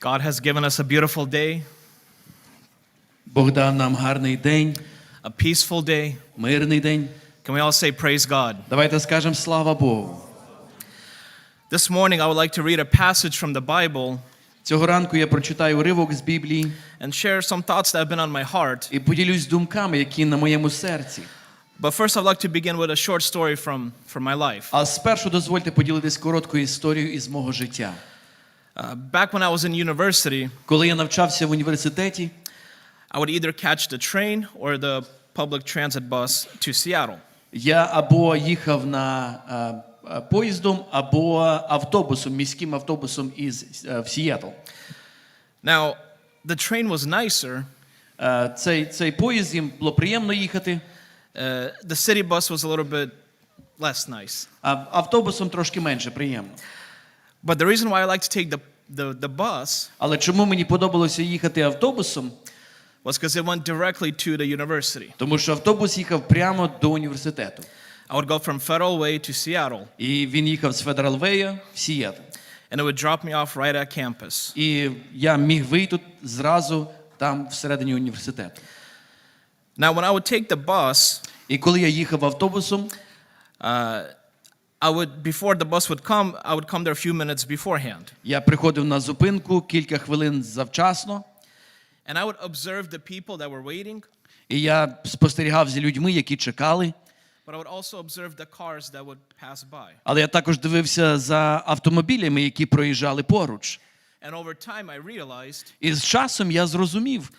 God has given us a beautiful day, Бог дав нам гарний день, a peaceful day. мирний день. Can we all say praise God? Давайте скажемо слава Богу. This morning, I would like to read a passage from the Bible Цього ранку я прочитаю уривок з Біблії and share some thoughts that have been on my heart. і поділюсь думками, які на моєму серці. But first, I'd like to begin with a short story from, from my life. А спершу дозвольте поділитись короткою історією із мого життя. Uh, back when I was in university, Коли я навчався в університеті, I would either catch the train or the public transit bus to Seattle. я або їхав на е, е, поїздом, або автобусом, міським автобусом із е, в Сіетл. Now, the train was nicer. Е, Цей, цей поїзд їм було приємно їхати, Uh, the city bus was a little bit less nice. а автобусом трошки менше приємно. But the reason why I like to take the, the, the bus Але чому мені подобалося їхати автобусом? was because it went directly to the university. Тому що автобус їхав прямо до університету. I would go from Federal Way to Seattle, І він їхав з Федералвея в Сіетл. and it would drop me off right at campus. І я міг вийти зразу там всередині університету. Now, when I would take the bus, І коли я їхав автобусом, uh, I would before the bus would come, I would come there a few minutes beforehand, я приходив на зупинку кілька хвилин завчасно, and I would observe the people that were waiting, і я спостерігав за людьми, які чекали. but I would also observe the cars that would pass by. Але я також дивився за автомобілями, які проїжджали поруч. And over time, I realized І з часом я зрозумів,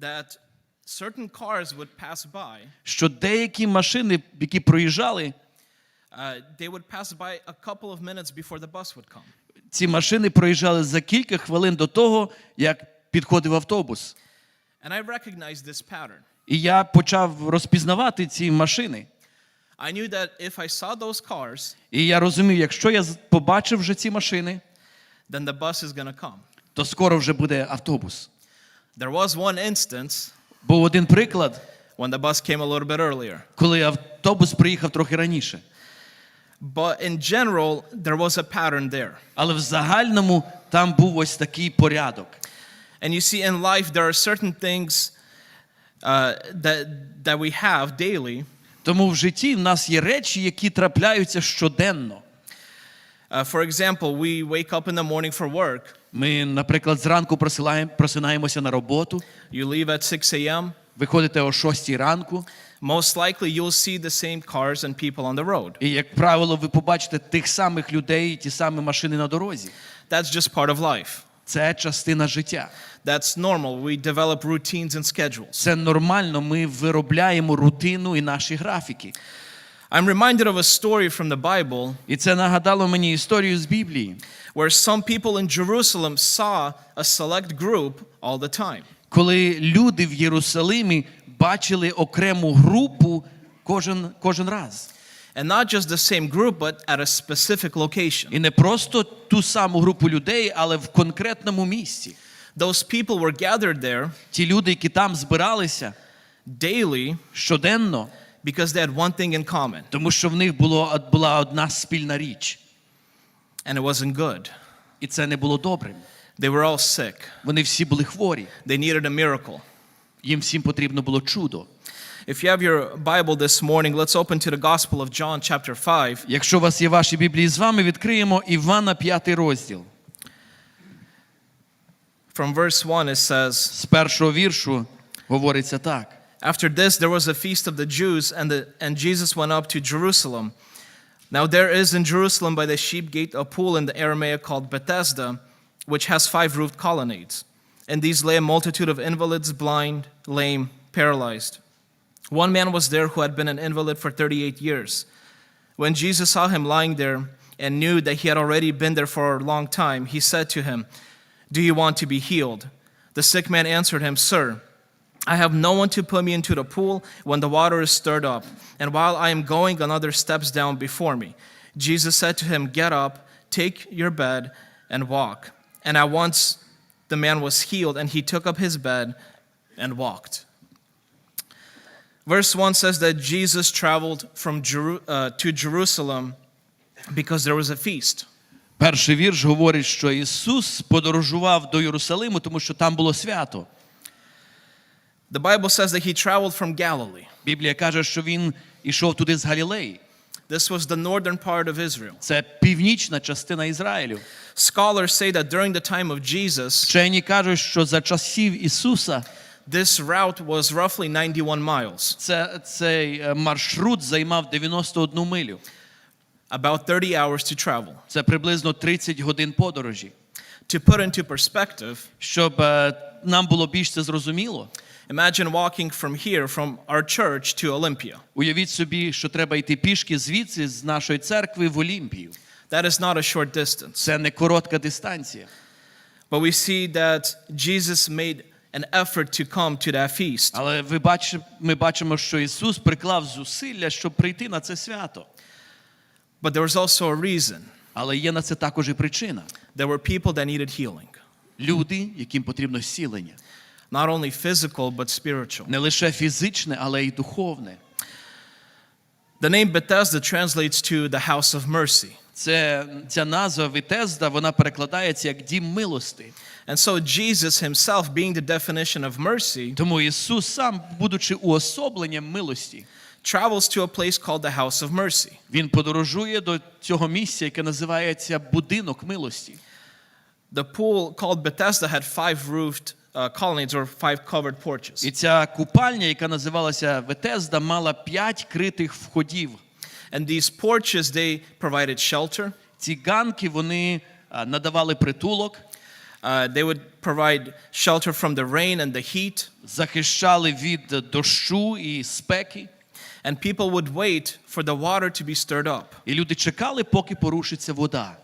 that certain cars would pass by. що деякі машини, які проїжджали, Uh, they would pass by a couple of minutes before the bus would come. ці машини проїжджали за кілька хвилин до того, як підходив автобус. And I recognized this pattern. І я почав розпізнавати ці машини. I knew that if I saw those cars, І я розумів, якщо я побачив вже ці машини, then the bus is to come. то скоро вже буде автобус. There was one instance Був один приклад, when the bus came a little bit earlier. коли автобус приїхав трохи раніше. But in general, there was a pattern there. Але в загальному там був ось такий порядок. And you see, in life, there are certain things uh, that, that we have daily. Тому в житті в нас є речі, які трапляються щоденно. Uh, for example, we wake up in the morning for work. Ми, наприклад, зранку просинаємося на роботу, You leave at 6 a.m. виходите о 6 ранку, Most likely, you'll see the same cars and people on the road. і, як правило, ви побачите тих самих людей, ті самі машини на дорозі. That's just part of life. Це частина життя. That's normal. We develop routines and schedules. Це нормально. Ми виробляємо рутину і наші графіки. I'm reminded of a story from the Bible І це нагадало мені історію з Біблії, where some people in Jerusalem saw a select group all the time. коли люди в Єрусалимі бачили окрему групу кожен, кожен раз. And not just the same group, but at a specific location. І не просто ту саму групу людей, але в конкретному місці. Those people were gathered there Ті люди, які там збиралися daily щоденно, because they had one thing in common, тому що в них було, була одна спільна річ. and it wasn't good. І це не було добрим. They were all sick. Вони всі були хворі. They needed a miracle. Їм всім потрібно було чудо. If you have your Bible this morning, let's open to the Gospel of John, chapter 5. Якщо у вас є ваші Біблії з вами, відкриємо Івана 5 розділ. From verse 1, it says, З першого віршу говориться так. After this, there was a feast of the Jews, and, the, and Jesus went up to Jerusalem. Now, there is in Jerusalem by the sheep gate a pool in the Aramaic called Bethesda, which has five roofed colonnades. In these lay a multitude of invalids, blind, lame, paralyzed. One man was there who had been an invalid for 38 years. When Jesus saw him lying there and knew that he had already been there for a long time, he said to him, Do you want to be healed? The sick man answered him, Sir, I have no one to put me into the pool when the water is stirred up, and while I am going, another steps down before me. Jesus said to him, Get up, take your bed, and walk. And at once the man was healed, and he took up his bed and walked. Verse 1 says that Jesus traveled from Jeru- uh, to Jerusalem because there was a feast. Перший вірш говорить, що Ісус подорожував до Єрусалиму, тому що там було свято. The Bible says that he traveled from Galilee. Біблія каже, що він ішов туди з Галілеї. This was the northern part of Israel. Це північна частина Ізраїлю. Scholars say that during the time of Jesus, Вчені кажуть, що за часів Ісуса this route was roughly 91 miles, це, цей е, маршрут займав 91 милю. about 30 hours to travel. Це приблизно 30 годин подорожі. To put into perspective, Щоб е, нам було більш це зрозуміло, imagine walking from here, from our church to Olympia. уявіть собі, що треба йти пішки звідси з нашої церкви в Олімпію. That is not a short distance. Це не коротка дистанція. But we see that Jesus made an effort to come to that feast. Але ви бачите, ми бачимо, що Ісус приклав зусилля, щоб прийти на це свято. But there was also a reason. Але є на це також і причина. There were people that needed healing, Люди, яким потрібно зцілення. Not only physical, but spiritual. Не лише фізичне, але й духовне. The name Bethesda translates to the house of mercy. Це, ця назва Вітезда, вона перекладається як дім милости. And so Jesus himself, being the definition of mercy, Тому Ісус сам, будучи уособленням милості, travels to a place called the house of mercy. він подорожує до цього місця, яке називається будинок милості. The pool called Bethesda had five roofed uh, colonnades or five covered porches. І ця купальня, яка називалася Ветезда, мала п'ять критих входів. And these porches, they provided shelter. Ці ганки вони надавали притулок, Uh, they would provide shelter from the rain and the heat. захищали від дощу і спеки. And people would wait for the water to be stirred up. І люди чекали, поки порушиться вода.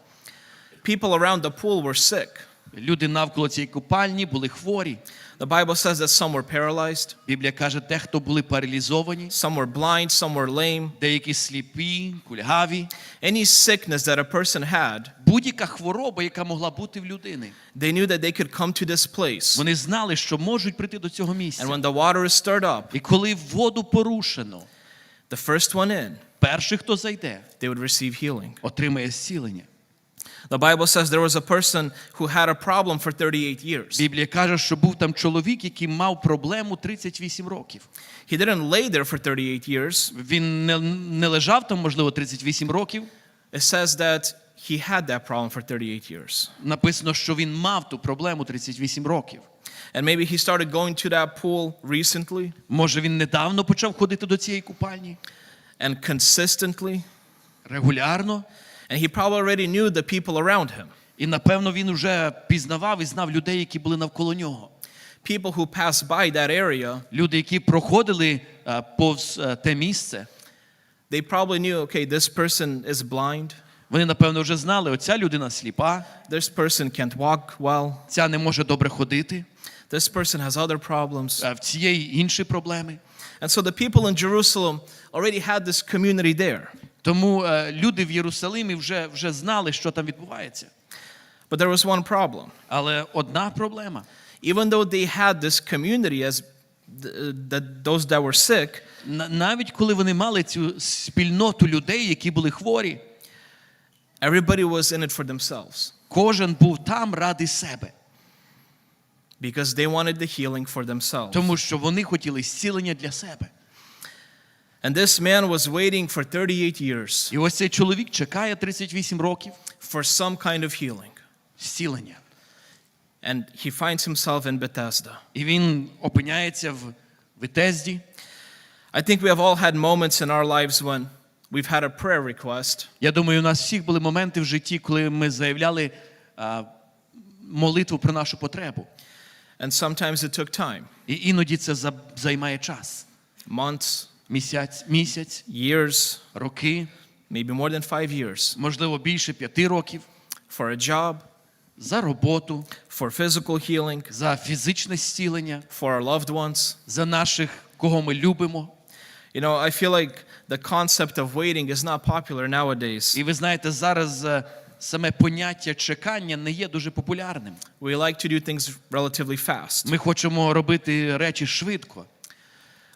People around the pool were sick. Люди навколо цієї купальні були хворі. The Bible says that some were paralyzed, Біблія каже, дехто були паралізовані, some were blind, some were lame. деякі сліпі, кульгаві. Any sickness that a person had, Будь-яка хвороба, яка могла бути в людини. they knew that they could come to this place. Вони знали, що можуть прийти до цього місця. And when the water is stirred up, І коли воду порушено, the first one in, перший, хто зайде, they would receive healing. отримає зцілення. The Bible says there was a person who had a problem for 38 years. Біблія каже, що був там чоловік, який мав проблему 38 років. He didn't lay there for 38 years. Він не, не лежав там, можливо, 38 років. It says that he had that problem for 38 years. Написано, що він мав ту проблему 38 років. And maybe he started going to that pool recently Може, він недавно почав ходити до цієї купальні and consistently. регулярно, And he probably already knew the people around him. і напевно він вже пізнавав і знав людей, які були навколо нього. People who passed by that area, Люди, які проходили е, повз е, те місце, they probably knew okay, this person is blind, вони напевно вже знали, оця людина сліпа, this person can't walk well, ця не може добре ходити, this person has other problems. а в цієї інші проблеми. And so the people in Jerusalem already had this community there. Тому е, люди в Єрусалимі вже, вже знали, що там відбувається. But there was one problem. Але одна проблема. Even though they had this community as th- that those that were sick, На- Навіть коли вони мали цю спільноту людей, які були хворі, everybody was in it for themselves кожен був там ради себе, because they wanted the healing for themselves. тому що вони хотіли зцілення для себе. And this man was waiting for 38 years І ось цей чоловік чекає 38 років for some kind of healing. зцілення. And he finds himself in Bethesda. І він опиняється в Витезді. I think we have all had moments in our lives when we've had a prayer request Я думаю, у нас всіх були моменти в житті, коли ми заявляли а, молитву про нашу потребу. and sometimes it took time, І іноді це за- займає час. months, Місяць, місяць, years, роки, maybe more than 5 years можливо, більше п'яти років for a job, за роботу, for physical healing, за фізичне зцілення, for our loved ones. за наших, кого ми любимо. You know, I feel like the concept of waiting is not popular nowadays. І ви знаєте, зараз е, саме поняття чекання не є дуже популярним. We like to do things relatively fast. Ми хочемо робити речі швидко.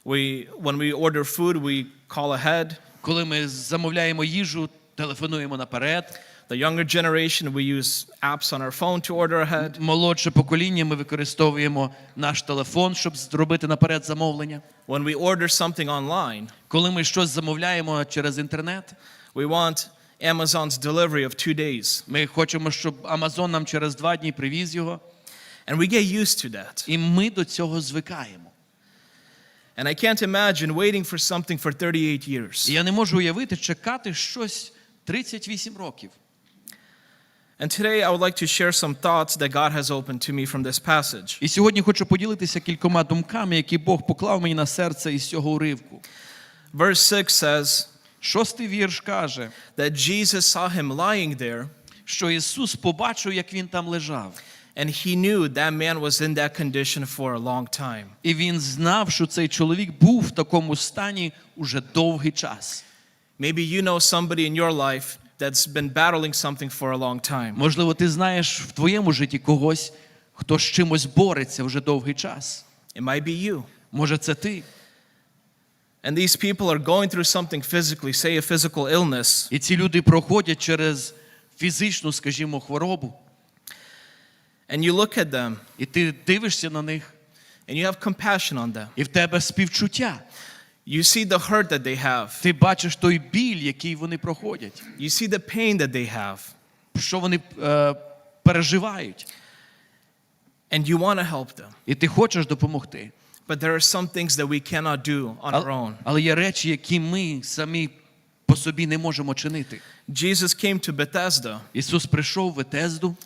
We when we order food, we call ahead. Коли ми замовляємо їжу, телефонуємо наперед. The younger generation, we use apps on our phone to order ahead. Молодше покоління ми використовуємо наш телефон, щоб зробити наперед замовлення. When we order something online, Коли ми щось замовляємо через інтернет, we want Amazon's delivery of two days. ми хочемо, щоб Амазон нам через два дні привіз його, And we get used to that. і ми до цього звикаємо. And I can't imagine waiting for something for 38 І years. я не можу уявити чекати щось 38 років. And today I would like to share some thoughts that God has opened to me from this passage. І сьогодні хочу поділитися кількома думками, які Бог поклав мені на серце із цього уривку. Verse 6 says Шостий вірш каже, that Jesus saw him lying there, що Ісус побачив, як він там лежав. And he knew that man was in that condition for a long time. І він знав, що цей чоловік був в такому стані уже довгий час. Maybe you know somebody in your life that's been battling something for a long time. Можливо, ти знаєш в твоєму житті когось, хто з чимось бореться вже довгий час. It might be you. Може, це ти. And these people are going through something physically, say a physical illness, І ці люди проходять через фізичну, скажімо, хворобу. And you look at them І ти дивишся на них, and you have compassion on them. і в тебе співчуття. You see the hurt that they have, Ти бачиш той біль, який вони проходять, you see the pain that they have, що вони е, переживають. and you want to help them. І ти хочеш допомогти. But there are some things that we cannot do on our own. але є речі, які ми самі по собі не можемо чинити. Jesus came to Bethesda, Ісус прийшов в Етезду,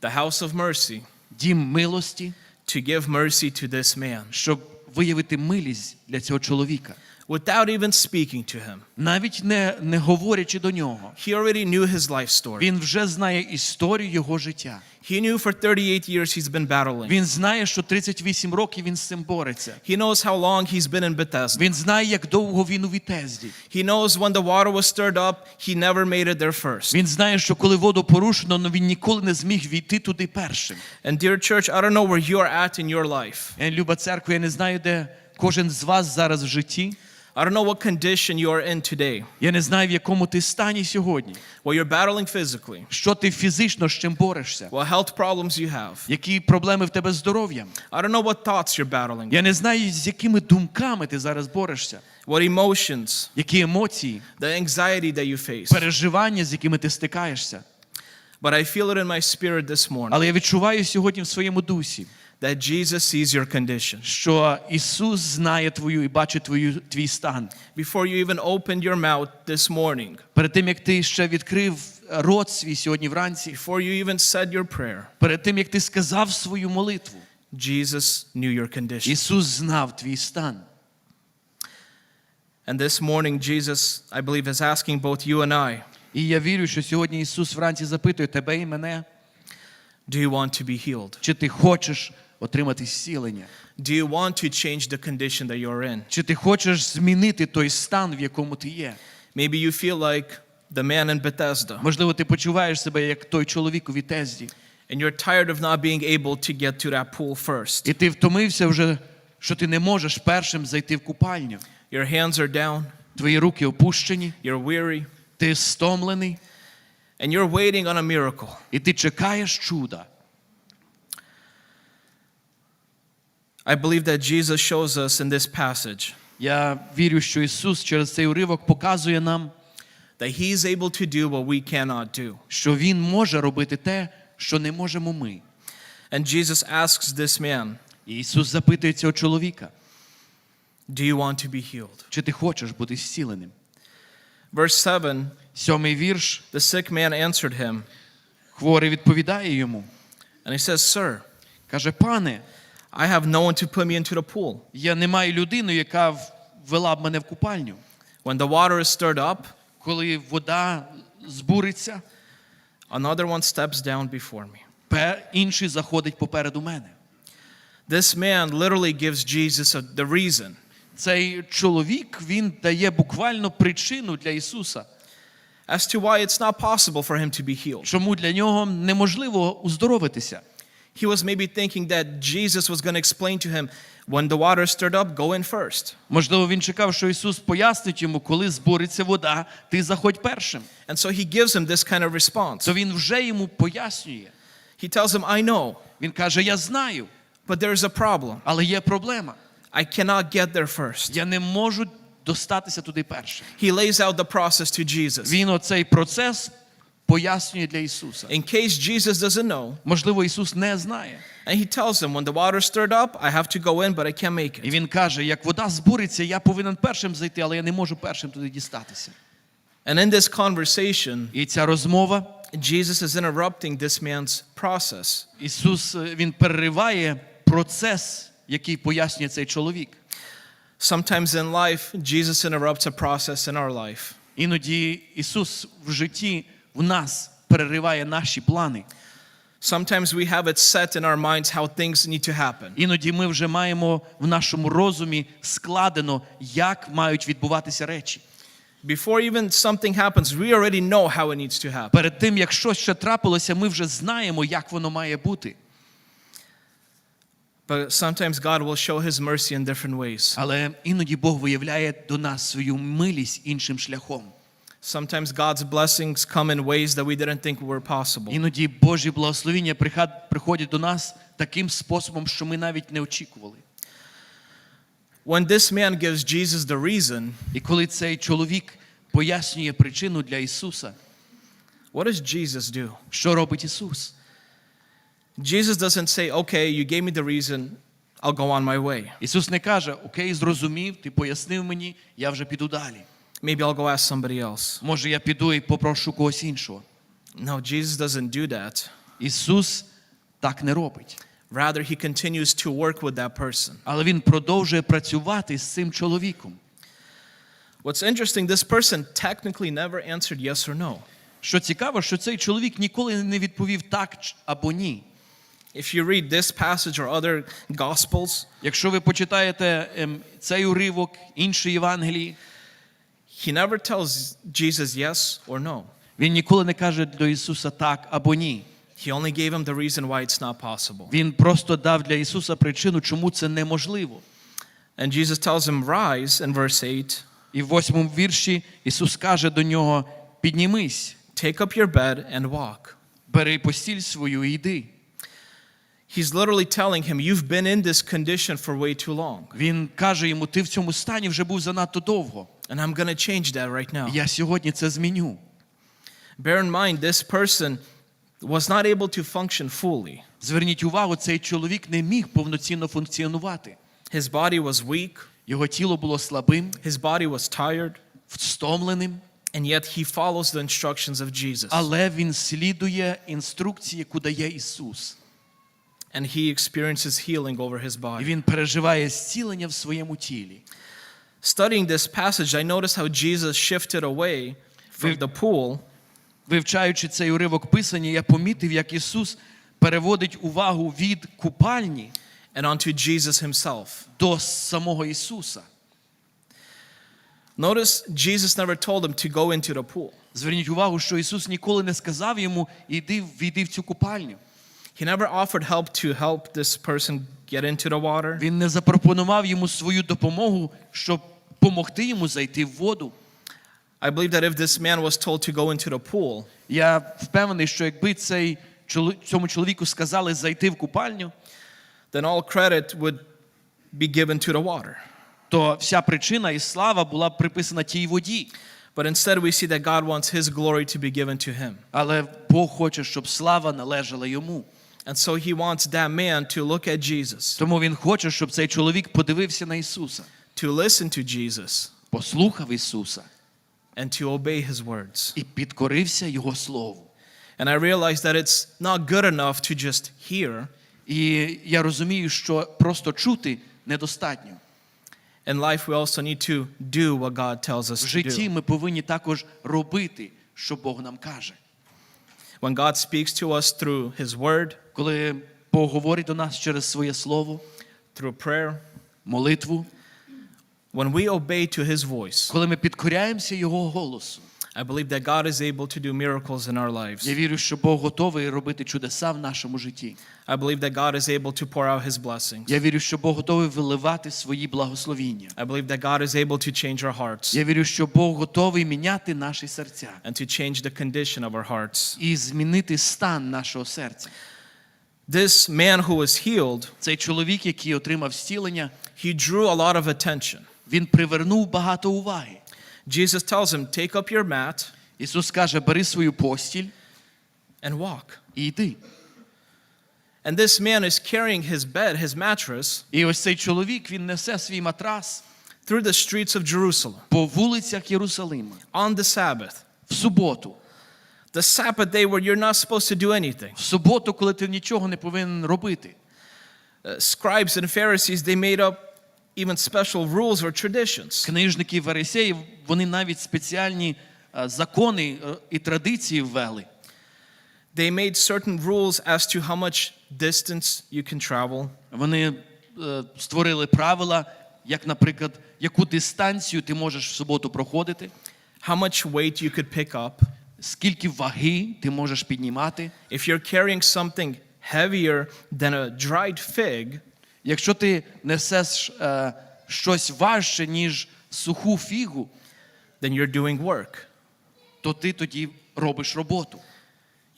the house of mercy, дім милості, to give mercy to this man. щоб виявити милість для цього чоловіка, without even speaking to him. навіть не, не говорячи до нього. He already knew his life story. Він вже знає історію його життя. He knew for 38 years he's been battling. Він знає, що 38 років він з цим бореться. He knows how long he's been in Bethesda. Він знає, як довго він у Вітезді. He knows when the water was stirred up, he never made it there first. Він знає, що коли воду порушено, але він ніколи не зміг війти туди першим. And dear church, I don't know where you are at in your life. Е, Люба церква, я не знаю, де кожен з вас зараз в житті. I don't know what condition you are in today, Я не знаю, в якому ти стані сьогодні. where you're battling physically, Що ти фізично з чим борешся? what health problems you have. Які проблеми в тебе з здоров'ям? I don't know what thoughts you're battling, Я не знаю, з якими думками ти зараз борешся, what emotions, які емоції, the anxiety that you face. переживання, з якими ти стикаєшся. But I feel it in my spirit this morning Але я відчуваю сьогодні в своєму дусі, that Jesus sees your condition. що Ісус знає твою і бачить твою, твій стан. Before you even opened your mouth this morning, Перед тим, як ти ще відкрив рот свій сьогодні вранці, before you even said your prayer, перед тим, як ти сказав свою молитву, Jesus knew your condition. Ісус знав твій стан. And this morning, Jesus, I believe, is asking both you and I, І я вірю, що сьогодні Ісус вранці запитує тебе і мене, do you want to be healed? чи ти хочеш отримати зцілення, Do you want to change the condition that you're in? чи ти хочеш змінити той стан, в якому ти є. Maybe you feel like the man in Bethesda, Можливо, ти почуваєш себе як той чоловік у Вітезді, and you're tired of not being able to get to that pool first. і ти втомився вже, що ти не можеш першим зайти в купальню. Your hands are down, Твої руки опущені, you're weary, ти стомлений, and you're waiting on a miracle. і ти чекаєш чуда. I believe that Jesus shows us in this passage Я вірю, що Ісус через цей уривок показує нам, that He's able to do what we cannot do. що Він може робити те, що не можемо ми. And Jesus asks this man, І Ісус запитує цього чоловіка, Do you want to be healed? чи ти хочеш бути зціленим. Verse 7 Сьомий вірш, The sick man answered him, хворий відповідає йому, and he says, Sir, каже, пане, I have no one to put me into the pool. я не маю людини, яка ввела б мене в купальню. When the water is stirred up, Коли вода збуриться, another one steps down before me. інший заходить попереду мене. This man literally gives Jesus a, the reason. Цей чоловік він дає буквально причину для Ісуса, as to why it's not possible for him to be healed. чому для нього неможливо уздоровитися. He was maybe thinking that Jesus was going to explain to him when the water stirred up, go in first. Можливо, він чекав, що Ісус пояснить йому, коли збуриться вода, ти заходь першим. And so he gives him this kind of response. То він вже йому пояснює. He tells him, I know, Він каже: Я знаю, but there's a problem. але є проблема. I cannot get there first. Я не можу достатися туди першим. He lays out the process to Jesus. Він оцей процес пояснює для Ісуса. In case Jesus doesn't know, Можливо, Ісус не знає. and he tells him, when the water stirred up, I have to go in, but I can't make І it. він каже: як вода збуриться, я повинен першим зайти, але я не можу першим туди дістатися. And in this conversation, І ця розмова Jesus is interrupting this man's process. Ісус е, він перериває процес, який пояснює цей чоловік. Sometimes in life, Jesus interrupts a process in our life. Іноді Ісус в житті в нас перериває наші плани. Sometimes we have it set in our minds how things need to happen. Іноді ми вже маємо в нашому розумі складено, як мають відбуватися речі. Before even something happens, we already know how it needs to happen. Перед тим, як щось ще трапилося, ми вже знаємо, як воно має бути. But sometimes God will show his mercy in different ways. Але іноді Бог виявляє до нас свою милість іншим шляхом. Sometimes God's blessings come in ways that we didn't think were possible. Іноді Божі благословіння прихад- приходять до нас таким способом, що ми навіть не очікували. When this man gives Jesus the reason, І коли цей чоловік пояснює причину для Ісуса, what does Jesus do? що робить Ісус? Jesus doesn't say, okay, you gave me the reason, I'll go on my way. Ісус не каже: Окей, зрозумів, ти пояснив мені, я вже піду далі. Maybe I'll go ask somebody else. Може, я піду і попрошу когось іншого. No, Jesus doesn't do that. Ісус так не робить. Rather, he continues to work with that person. Але Він продовжує працювати з цим чоловіком. What's interesting, this person technically never answered yes or no. Що цікаво, що цей чоловік ніколи не відповів так або ні. If you read this passage or other gospels, Якщо ви почитаєте ем, цей уривок, інші Євангелії, he never tells Jesus yes or no. він ніколи не каже до Ісуса так або ні. He only gave him the reason why it's not possible. Він просто дав для Ісуса причину, чому це неможливо. And Jesus tells him, Rise in verse 8, І в восьмому вірші Ісус каже до нього: Піднімись, take up your bed and walk. бери постіль свою і йди. He's literally telling him, You've been in this condition for way too long. Він каже йому: Ти в цьому стані вже був занадто довго. And I'm to change that right now. Я сьогодні це зміню. Bear in mind, this person was not able to function fully. Зверніть увагу, цей чоловік не міг повноцінно функціонувати. His body was weak, Його тіло було слабим, his body was tired, встомленим, and yet he follows the instructions of Jesus. але він слідує інструкції, яку дає Ісус. And he experiences healing over his І body. він переживає зцілення в своєму тілі. Studying this passage, I noticed how Jesus shifted away from We- the pool Вивчаючи цей уривок Писання, я помітив, як Ісус переводить увагу від купальні and onto Jesus himself. до самого Ісуса. Notice Jesus never told him to go into the pool. Зверніть увагу, що Ісус ніколи не сказав йому, іди, війди в цю купальню. He never offered help to help this person get into the water. Він не запропонував йому свою допомогу, щоб допомогти йому зайти в воду. I believe that if this man was told to go into the pool, Я впевнений, що якби цей, чоло- цьому чоловіку сказали зайти в купальню, then all credit would be given to the water. то вся причина і слава була б приписана тій воді. But instead, we see that God wants his glory to be given to him. Але Бог хоче, щоб слава належала йому. And so he wants that man to look at Jesus, Тому він хоче, щоб цей чоловік подивився на Ісуса, to listen to Jesus, послухав Ісуса and to obey his words. і підкорився Його Слову. And I realized that it's not good enough to just hear. І я розумію, що просто чути недостатньо. In life, we also need to do what God tells us В to житті do. ми повинні також робити, що Бог нам каже. When God speaks to us through his word, Коли Бог говорить до нас через своє слово, through prayer, молитву, when we obey to his voice, коли ми підкоряємося Його голосу, I believe that God is able to do miracles in our lives. Я вірю, що Бог готовий робити чудеса в нашому житті. I believe that God is able to pour out his blessings. Я вірю, що Бог готовий виливати свої благословіння. I believe that God is able to change our hearts Я вірю, що Бог готовий міняти наші серця and to change the condition of our hearts. і змінити стан нашого серця. This man who was healed, Цей чоловік, який отримав зцілення, he drew a lot of attention. він привернув багато уваги. Jesus tells him, Take up your mat Ісус каже: бери свою постіль and walk. і йди. And this man is carrying his bed, his mattress, І ось цей чоловік він несе свій матрас through the streets of Jerusalem по вулицях Єрусалима on the Sabbath. в суботу. The Sabbath day where you're not supposed to do anything. В суботу, коли ти нічого не повинен робити. Uh, scribes and Pharisees, they made up even special rules or traditions. Книжники і фарисеї, вони навіть спеціальні е, закони е, і традиції ввели. They made certain rules as to how much distance you can travel, Вони е, створили правила, як, наприклад, яку дистанцію ти можеш в суботу проходити, how much weight you could pick up. скільки ваги ти можеш піднімати. If you're carrying something heavier than a dried fig, Якщо ти несеш е, щось важче, ніж суху фігу, then you're doing work. то ти тоді робиш роботу.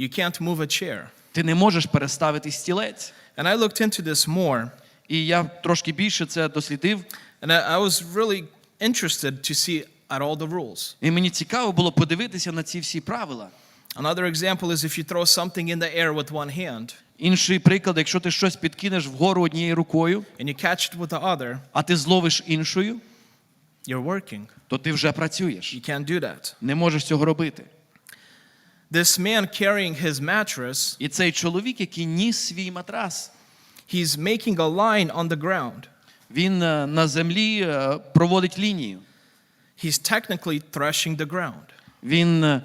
You can't move a chair. Ти не можеш переставити стілець. And I looked into this more, І я трошки більше це дослідив. and I, I was really interested to see at all the rules. І мені цікаво було подивитися на ці всі правила. Another example is if you throw something in the air with one hand Інший приклад, якщо ти щось підкинеш вгору однією рукою, and you catch it with the other, а ти зловиш іншою, you're working. то ти вже працюєш. You can't do that. Не можеш цього робити. This man carrying his mattress, І цей чоловік, який ніс свій матрас, he's making a line on the ground. він е, на землі е, проводить лінію. He's technically threshing the ground. Він е,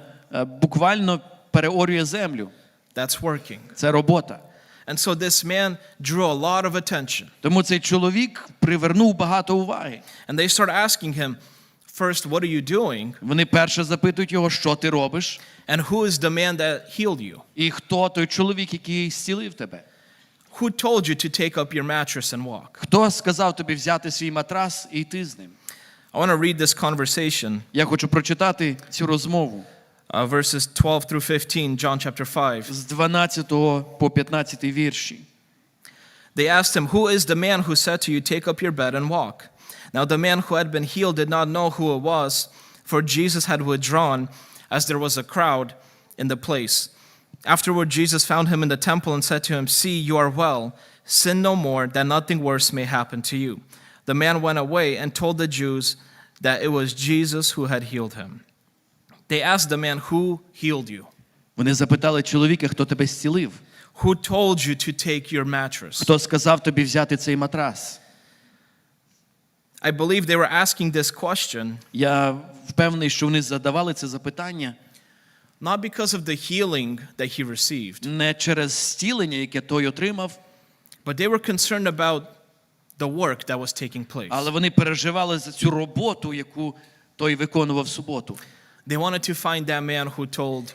буквально переорює землю. That's working. Це робота. And so this man drew a lot of attention. Тому цей чоловік привернув багато уваги. And they start asking him, first, what are you doing? Вони перше запитують його, що ти робиш, And who is the man that healed you? і хто той чоловік, який зцілив тебе. Who told you to take up your mattress and walk? Хто сказав тобі взяти свій матрас і йти з ним? I want to read this conversation, Я хочу прочитати цю розмову uh, verses 12 through 15, John chapter 5. з 12 по 15 вірші. They asked him, Who is the man who said to you, Take up your bed and walk? Now the man who had been healed did not know who it was, for Jesus had withdrawn, as there was a crowd in the place. Afterward, Jesus found him in the temple and said to him, See, you are well. Sin no more, that nothing worse may happen to you. The man went away and told the Jews that it was Jesus who had healed him. They asked the man, Who healed you? Вони запитали чоловіка, хто тебе зцілив, Who told you to take your mattress? хто сказав тобі взяти цей матрас. I believe they were asking this question Я впевнений, що вони задавали це запитання not because of the healing that he received, не через зцілення, яке той отримав, but they were concerned about the work that was taking place. але вони переживали за цю роботу, яку той виконував в суботу. They wanted to find that man who told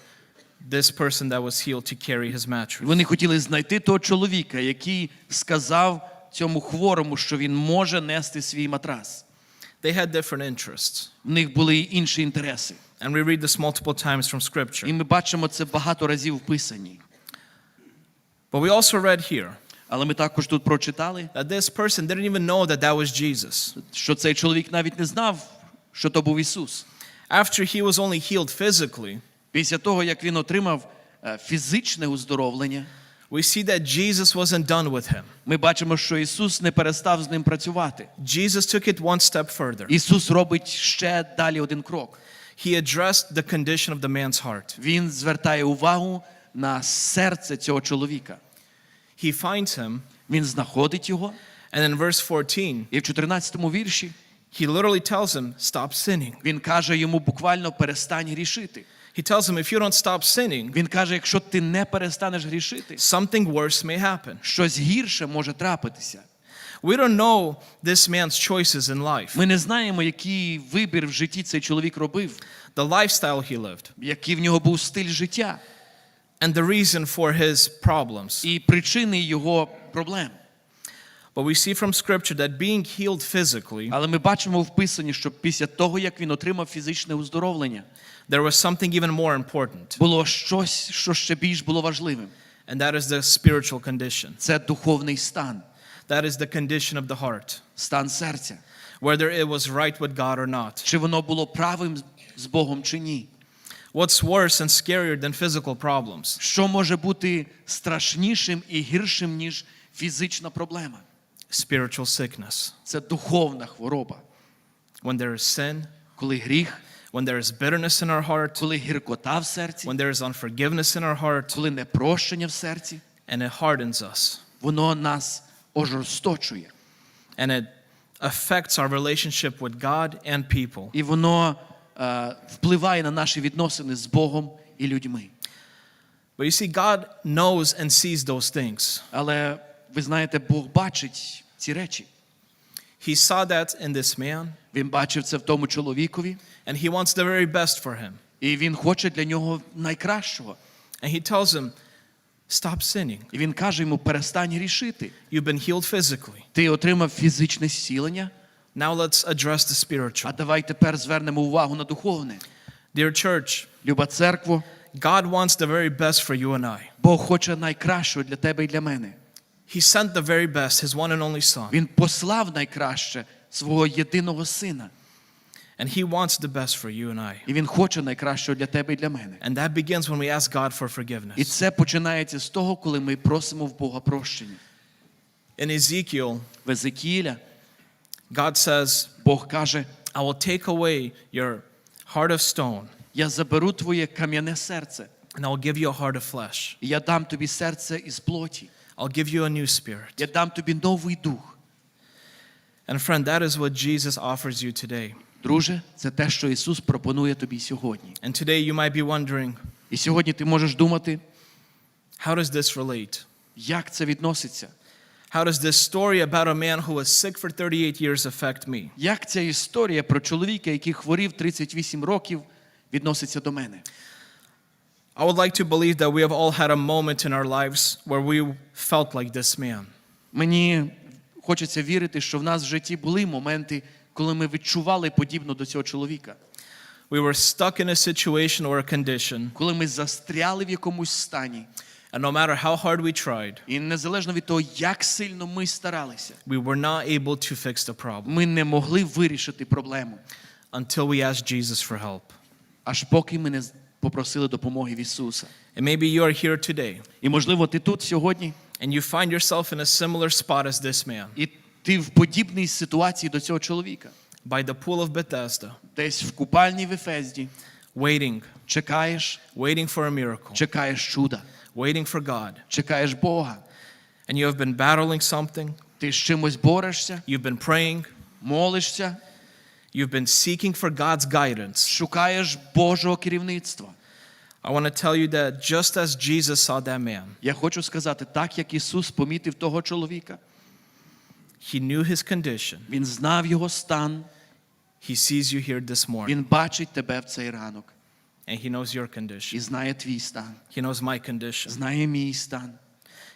this person that was healed to carry his mattress. Вони хотіли знайти того чоловіка, який сказав цьому хворому, що він може нести свій матрас. They had different interests. В них були й інші інтереси. And we read this multiple times from Scripture. І ми бачимо це багато разів в Писанні. But we also read here Але ми також тут прочитали, that this person didn't even know that that was Jesus. що цей чоловік навіть не знав, що то був Ісус. After he was only healed physically, Після того, як він отримав е, фізичне уздоровлення, we see that Jesus wasn't done with him. ми бачимо, що Ісус не перестав з ним працювати. Jesus took it one step further. Ісус робить ще далі один крок. He addressed the condition of the man's heart. Він звертає увагу на серце цього чоловіка. He finds him, Він знаходить його, and in verse 14, і в 14 вірші he literally tells him, Stop sinning. він каже йому буквально перестань грішити. He tells him, If you don't stop sinning, Він каже, якщо ти не перестанеш грішити, something worse may happen. щось гірше може трапитися. We don't know this man's choices in life, Ми не знаємо, який вибір в житті цей чоловік робив, the lifestyle he lived, який в нього був стиль життя and the reason for his problems. і причини його проблем. But we see from Scripture that being healed physically, Але ми бачимо в писанні, що після того, як він отримав фізичне оздоровлення, there was something even more important, було щось, що ще більш було важливим. and that is the spiritual condition. Це духовний стан, That is the condition of the heart, стан серця. whether it was right with God or not. Чи воно було правим з Богом чи ні? What's worse and scarier than physical problems? Що може бути страшнішим і гіршим, ніж фізична проблема? Spiritual sickness. Це духовна хвороба. When there is sin, Коли гріх, when there is bitterness in our heart, коли гіркота в серці, when there is unforgiveness in our heart, коли непрощення в серці, and it hardens us, воно нас ожорсточує. and it affects our relationship with God and people. І воно е, впливає на наші відносини з Богом і людьми. But you see, God knows and sees those things. Але ви знаєте, Бог бачить ці речі. He saw that in this man, Він бачив це в тому чоловікові, and He wants the very best for him. і він хоче для нього найкращого. And He tells him, Stop sinning. І він каже йому: перестань грішити. You've been healed physically. Ти отримав фізичне зцілення, Now let's address the а давай тепер звернемо увагу на духовне. Dear church, Люба церкво, God wants the very best for you and I. Бог хоче найкращого для тебе і для мене. He sent the very best, His one and only Son. Він послав найкраще свого єдиного сина. And He wants the best for you and I. І він хоче найкращого для тебе і для мене. And that begins when we ask God for І forgiveness. це починається з того, коли ми просимо в Бога прощення. In Ezekiel, В Езекіля God says, Бог каже: I will take away your heart of stone, Я заберу твоє кам'яне серце, and I will give you a heart of flesh. і я дам тобі серце із плоті. I'll give you a new spirit. Я дам тобі новий дух. And friend, that is what Jesus offers you today. Друже, це те, що Ісус пропонує тобі сьогодні. And today you might be wondering, І сьогодні ти можеш думати, how does this relate? як це відноситься? How does this story about a man who was sick for 38 years affect me? Як ця історія про чоловіка, який хворів 38 років, відноситься до мене? I would like to believe that we have all had a moment in our lives where we felt like this man. Мені хочеться вірити, що в нас в житті були моменти, коли ми відчували подібно до цього чоловіка, We were stuck in a situation or a condition, коли ми застряли в якомусь стані, and no matter how hard we tried, і незалежно від того, як сильно ми старалися, we were not able to fix the problem ми не могли вирішити проблему, until we asked Jesus for help. аж поки ми не попросили допомоги в Ісуса. And maybe you are here today, І можливо, ти тут сьогодні, and you find yourself in a similar spot as this man, і ти в подібній ситуації до цього чоловіка, by the pool of Bethesda, десь в купальні в Ефезді, waiting, чекаєш, waiting for a miracle, чекаєш чуда, waiting for God. чекаєш Бога. And you have been battling something, Ти з чимось борешся, you've been praying, молишся, you've been seeking for God's guidance. шукаєш Божого керівництва. I want to tell you that just as Jesus saw that man, Я хочу сказати, так як Ісус помітив того чоловіка, he knew his condition. Він знав його стан, He sees you here this morning, Він бачить тебе в цей ранок and he knows your і condition. знає твій стан, He knows my condition. знає мій стан.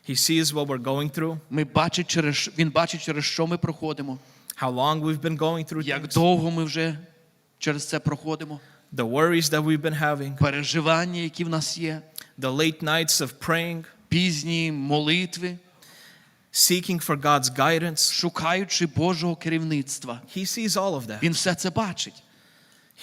He sees what we're going through, Ми бачить через, він бачить, через що ми проходимо, How long we've been going through як things, довго ми вже через це проходимо, the worries that we've been having, переживання, які в нас є, the late nights of praying, пізні молитви, seeking for God's guidance. шукаючи Божого керівництва. He sees all of that. Він все це бачить.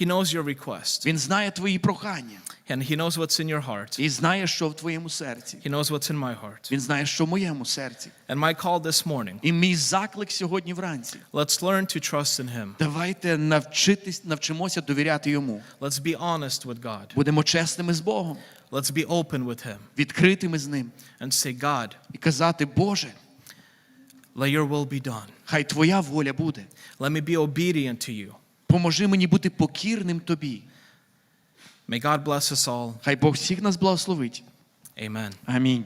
He knows your request, Він знає твої прохання and he knows what's in your heart. і знає, що в твоєму серці. He knows what's in my heart. Він знає, що в моєму серці. And my call this morning, І мій заклик сьогодні вранці. let's learn to trust in him. Давайте навчитись, навчимося довіряти йому. Let's be honest with God. Будемо чесними з Богом, Let's be open with him відкритими з ним and say, God, і казати, Боже, let your will be done. хай Твоя воля буде. Let me be obedient to you. Поможи мені бути покірним Тобі. May God bless us all. Хай Бог всіх нас благословить. Amen. Амінь.